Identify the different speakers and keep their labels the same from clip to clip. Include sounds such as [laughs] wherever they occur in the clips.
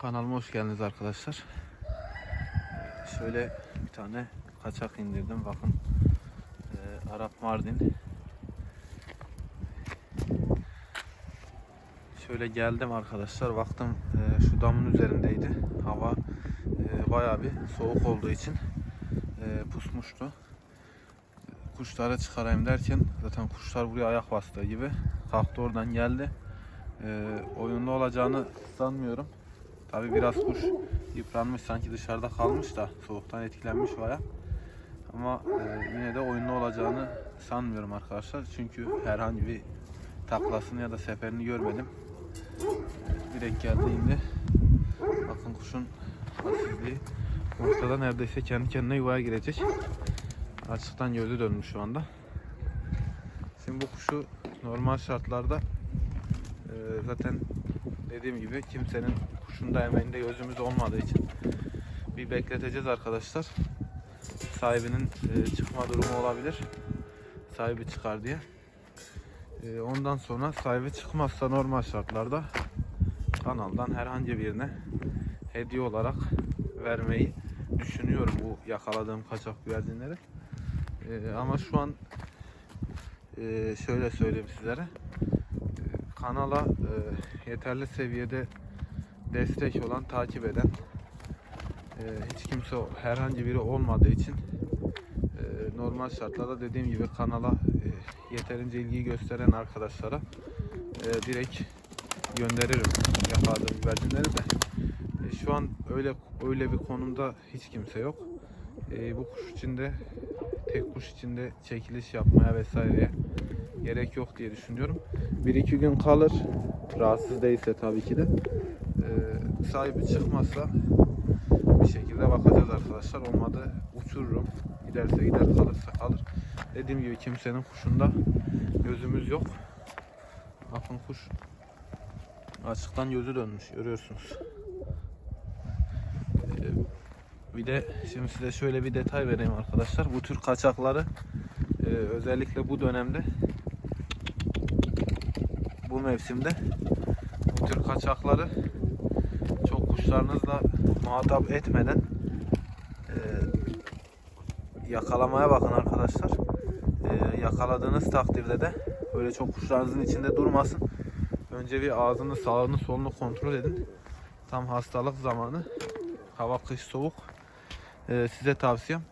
Speaker 1: Kanalıma hoş geldiniz arkadaşlar. Şöyle bir tane kaçak indirdim. Bakın ee, Arap Mardin. Şöyle geldim arkadaşlar. Baktım ee, şu damın üzerindeydi. Hava ee, bayağı bir soğuk olduğu için ee, pusmuştu. Kuşları çıkarayım derken zaten kuşlar buraya ayak bastığı gibi kalktı oradan geldi. Ee, oyunlu olacağını sanmıyorum. Tabi biraz kuş yıpranmış sanki dışarıda kalmış da soğuktan etkilenmiş baya. Ama e, yine de oyunlu olacağını sanmıyorum arkadaşlar. Çünkü herhangi bir taklasını ya da seferini görmedim. Direkt geldi indi. Bakın kuşun asizliği ortada neredeyse kendi kendine yuvaya girecek. Açıktan gözü dönmüş şu anda. Şimdi bu kuşu normal şartlarda e, zaten dediğim gibi kimsenin kuşunda emeğinde gözümüz olmadığı için bir bekleteceğiz arkadaşlar. Sahibinin e, çıkma durumu olabilir. Sahibi çıkar diye. E, ondan sonra sahibi çıkmazsa normal şartlarda kanaldan herhangi birine hediye olarak vermeyi düşünüyorum bu yakaladığım kaçak güvercinleri. E, ama şu an şöyle söyleyeyim sizlere kanala yeterli seviyede destek olan, takip eden e, hiç kimse herhangi biri olmadığı için e, normal şartlarda dediğim gibi kanala e, yeterince ilgi gösteren arkadaşlara e, direkt gönderirim yakaladığım güvercinleri de. E, şu an öyle öyle bir konumda hiç kimse yok. E, bu kuş içinde tek kuş içinde çekiliş yapmaya vesaireye gerek yok diye düşünüyorum. Bir iki gün kalır. Rahatsız değilse tabii ki de. Ee, sahibi çıkmazsa bir şekilde bakacağız arkadaşlar. Olmadı uçururum. Giderse gider kalırsa kalır. Dediğim gibi kimsenin kuşunda gözümüz yok. Bakın kuş açıktan gözü dönmüş görüyorsunuz. Ee, bir de şimdi size şöyle bir detay vereyim arkadaşlar. Bu tür kaçakları e, özellikle bu dönemde bu mevsimde bu tür kaçakları kuşlarınızla muhatap etmeden e, yakalamaya bakın arkadaşlar. E, yakaladığınız takdirde de böyle çok kuşlarınızın içinde durmasın. Önce bir ağzını sağını solunu kontrol edin. Tam hastalık zamanı. Hava kış soğuk. E, size tavsiyem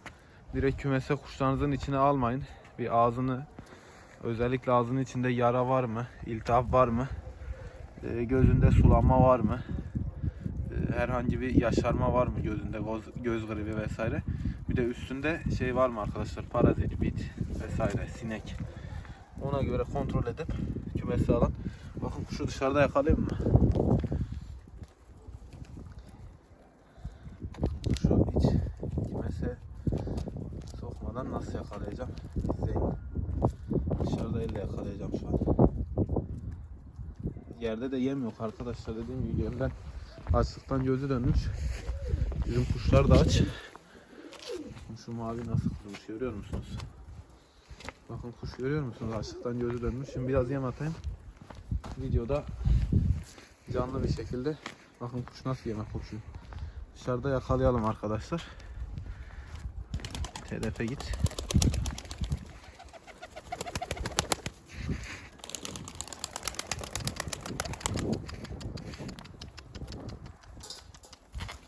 Speaker 1: direkt kümese kuşlarınızın içine almayın. Bir ağzını Özellikle ağzının içinde yara var mı? İltihap var mı? E, gözünde sulanma var mı? Herhangi bir yaşarma var mı gözünde? Göz, göz gribi vesaire. Bir de üstünde şey var mı arkadaşlar? Parazit, bit vesaire, sinek. Ona göre kontrol edip kümesi alın. Bakın kuşu dışarıda yakalayayım mı? Kuşu hiç kümese sokmadan nasıl yakalayacağım? İzleyin. Dışarıda elle yakalayacağım şu an. Yerde de yem yok arkadaşlar dediğim gibi yemden açlıktan gözü dönmüş. Bizim kuşlar da aç. Şu mavi nasıl kurumuş görüyor musunuz? Bakın kuş görüyor musunuz? Açlıktan gözü dönmüş. Şimdi biraz yem atayım. Videoda canlı bir şekilde bakın kuş nasıl yemek koşuyor. Dışarıda yakalayalım arkadaşlar. Hedefe git.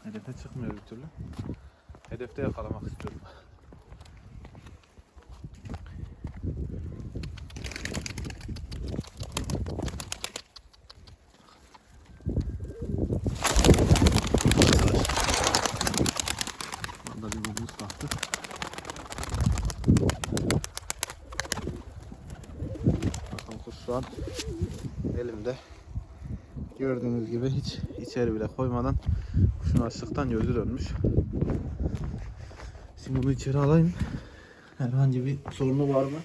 Speaker 1: Hedefe çıkmıyor bir türlü. Hedefte yakalamak istiyorum. Şu an elimde. Gördüğünüz gibi hiç içeri bile koymadan kuşun açlıktan gözü dönmüş. Şimdi bunu içeri alayım. Herhangi bir sorunu var mı?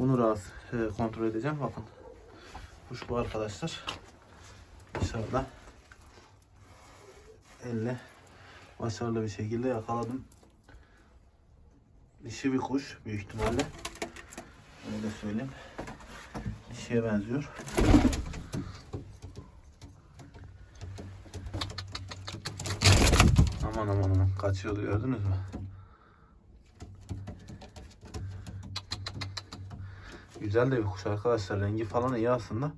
Speaker 1: Onu rahat e, kontrol edeceğim. Bakın. Kuş bu arkadaşlar. Dışarıda. Elle başarılı bir şekilde yakaladım. Dişi bir kuş büyük ihtimalle. Öyle söyleyeyim. Dişiye benziyor. Aman aman aman kaçıyordu gördünüz mü? Güzel de bir kuş arkadaşlar. Rengi falan iyi aslında.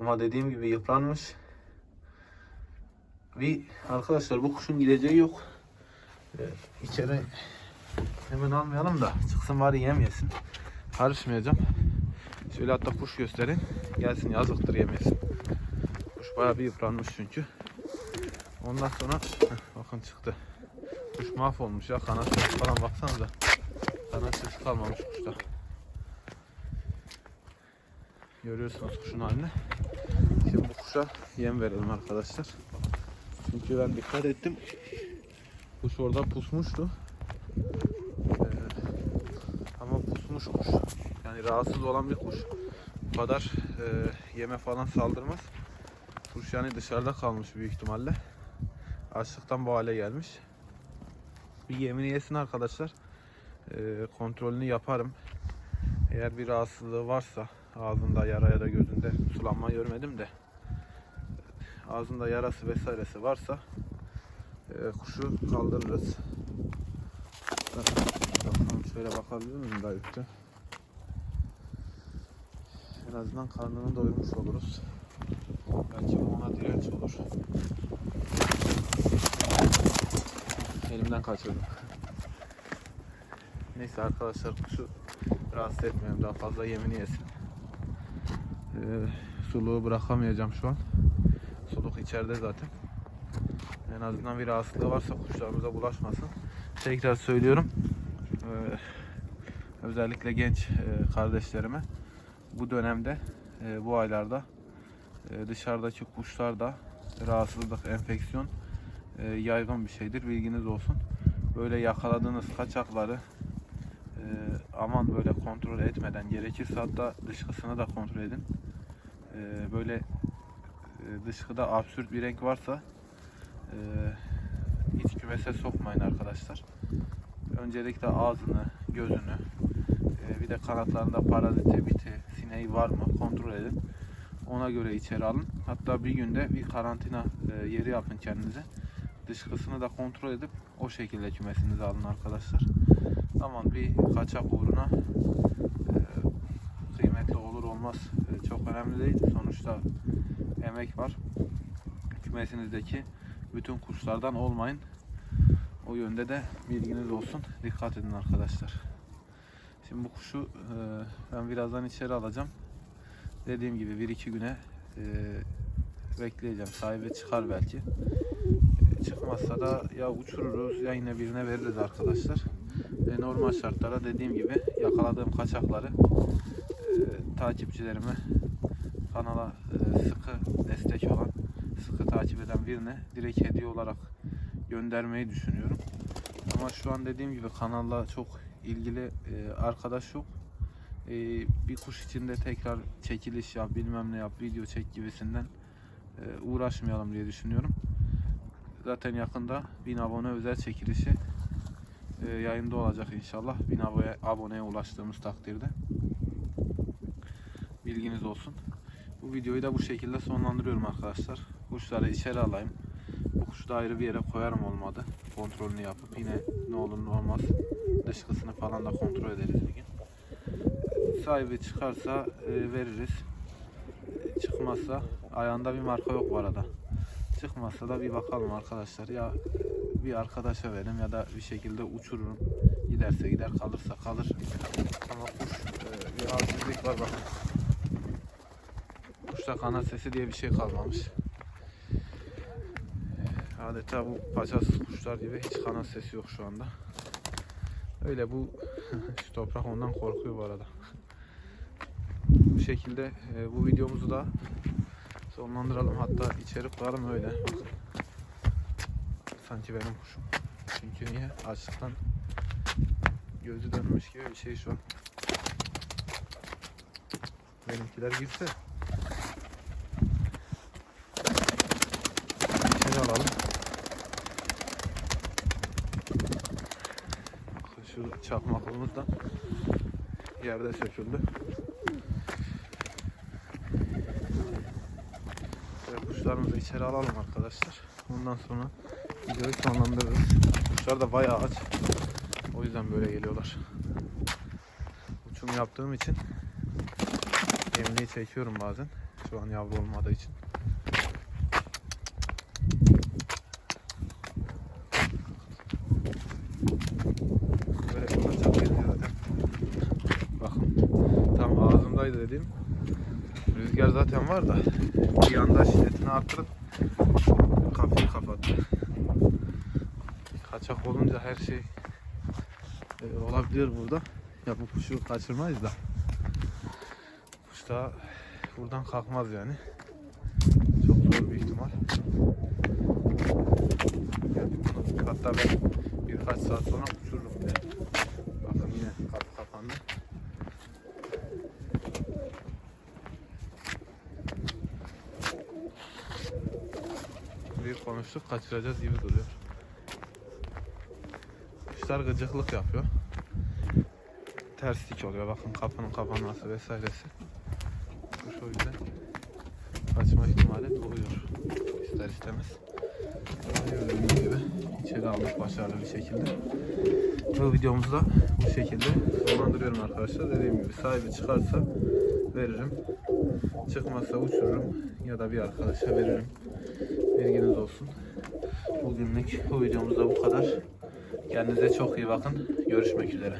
Speaker 1: Ama dediğim gibi yıpranmış. Bir arkadaşlar bu kuşun gideceği yok. Ee, içeri hemen almayalım da çıksın bari yem yesin. Karışmayacağım. Şöyle hatta kuş gösterin. Gelsin yazıktır yemesin. Kuş bayağı bir yıpranmış çünkü. Ondan sonra heh, bakın çıktı. Kuş mahvolmuş ya. Kanat falan baksanıza. Kanat sesi kalmamış kuşta. Görüyorsunuz kuşun halini. Şimdi bu kuşa yem verelim arkadaşlar. Çünkü ben dikkat ettim. Kuş orada pusmuştu. Ee, ama pusmuş kuş. Yani rahatsız olan bir kuş. Bu kadar e, yeme falan saldırmaz. Kuş yani dışarıda kalmış büyük ihtimalle. Açlıktan bu hale gelmiş. Bir yemini yesin arkadaşlar. Ee, kontrolünü yaparım. Eğer bir rahatsızlığı varsa ağzında yara ya da gözünde sulanma görmedim de ağzında yarası vesairesi varsa e, kuşu kaldırırız. Şöyle bakabilir miyim daha üstte? En azından karnını doyurmuş oluruz. Belki ona direnç olur. Elimden kaçırdım. Neyse arkadaşlar kuşu rahatsız etmiyorum daha fazla yemini yesin. Ee, suluğu bırakamayacağım şu an. Suluk içeride zaten. En azından bir rahatsızlığı varsa kuşlarımıza bulaşmasın. Tekrar söylüyorum. Ee, özellikle genç e, kardeşlerime bu dönemde e, bu aylarda e, dışarıdaki kuşlarda rahatsızlık, enfeksiyon e, yaygın bir şeydir. Bilginiz olsun. Böyle yakaladığınız kaçakları e, aman böyle kontrol etmeden gerekirse hatta dışkısını da kontrol edin. E, böyle e, dışkıda absürt bir renk varsa e, hiç kümese sokmayın arkadaşlar. Öncelikle ağzını, gözünü, e, bir de kanatlarında paraziti, biti, sineği var mı kontrol edin. Ona göre içeri alın. Hatta bir günde bir karantina e, yeri yapın kendinize. Dışkısını da kontrol edip o şekilde kümesinize alın arkadaşlar. Aman bir kaçak uğruna e, kıymetli olur olmaz e, çok önemli değil. Sonuçta emek var. Kümesinizdeki bütün kuşlardan olmayın. O yönde de bilginiz olsun. Dikkat edin arkadaşlar. Şimdi bu kuşu e, ben birazdan içeri alacağım. Dediğim gibi bir iki güne e, bekleyeceğim. Sahibi çıkar belki. Çıkmazsa da ya uçururuz ya yine birine veririz arkadaşlar. E, normal şartlara dediğim gibi yakaladığım kaçakları e, takipçilerime kanala e, sıkı destek olan, sıkı takip eden birine direkt hediye olarak göndermeyi düşünüyorum. Ama şu an dediğim gibi kanalla çok ilgili e, arkadaş yok. E, bir kuş içinde tekrar çekiliş yap, bilmem ne yap, video çek gibisinden e, uğraşmayalım diye düşünüyorum. Zaten yakında 1000 abone özel çekilişi e, yayında olacak inşallah. 1000 abone, aboneye ulaştığımız takdirde. Bilginiz olsun. Bu videoyu da bu şekilde sonlandırıyorum arkadaşlar. Kuşları içeri alayım. Bu kuşu da ayrı bir yere koyarım olmadı. Kontrolünü yapıp yine ne olur ne olmaz dışkısını falan da kontrol ederiz bir gün. Sahibi çıkarsa e, veririz. E, Çıkmazsa ayağında bir marka yok bu arada. Çıkmazsa da bir bakalım arkadaşlar. Ya bir arkadaşa veririm ya da bir şekilde uçururum. Giderse gider kalırsa kalır. Ama kuş e, bir halsizlik var bakın. Kuşta kanat sesi diye bir şey kalmamış. Adeta bu paçasız kuşlar gibi hiç kanat sesi yok şu anda. Öyle bu [laughs] şu toprak ondan korkuyor bu arada. Bu şekilde e, bu videomuzu da sonlandıralım. Hatta içeri koyalım öyle. Sanki benim kuşum. Çünkü niye? Açlıktan gözü dönmüş gibi bir şey şu an. Benimkiler girse İçeri alalım. Şu çakmaklığımız da yerde söküldü. Şöyle kuşlarımızı içeri alalım arkadaşlar. Ondan sonra videoyu sonlandırırız. Kuşlar da bayağı aç. O yüzden böyle geliyorlar. Uçum yaptığım için yemliği çekiyorum bazen. Şu an yavru olmadığı için. Böyle geliyor zaten. Bakın tam ağzımdaydı dediğim. Rüzgar zaten var da bir anda şiddetini arttırıp kafayı kapattı. Kaçak olunca her şey e, olabilir burada. Ya bu kuşu kaçırmayız da. Kuş da buradan kalkmaz yani. Çok zor bir ihtimal. Hatta ben birkaç saat sonra uçururum. Yani. Bakın yine kapı kapandı. Bir konuştuk kaçıracağız gibi duruyor. Kuşlar gıcıklık yapıyor. Terslik oluyor bakın kapının kapanması vesairesi. Kuş o yüzden kaçma ihtimali doğuyor. İster istemez. Gördüğünüz gibi içeri aldık başarılı bir şekilde. Bu videomuzu da bu şekilde sonlandırıyorum arkadaşlar. Dediğim gibi sahibi çıkarsa veririm. Çıkmazsa uçururum ya da bir arkadaşa veririm. Bilginiz olsun. Bugünlük bu videomuz da bu kadar. Kendinize çok iyi bakın. Görüşmek üzere.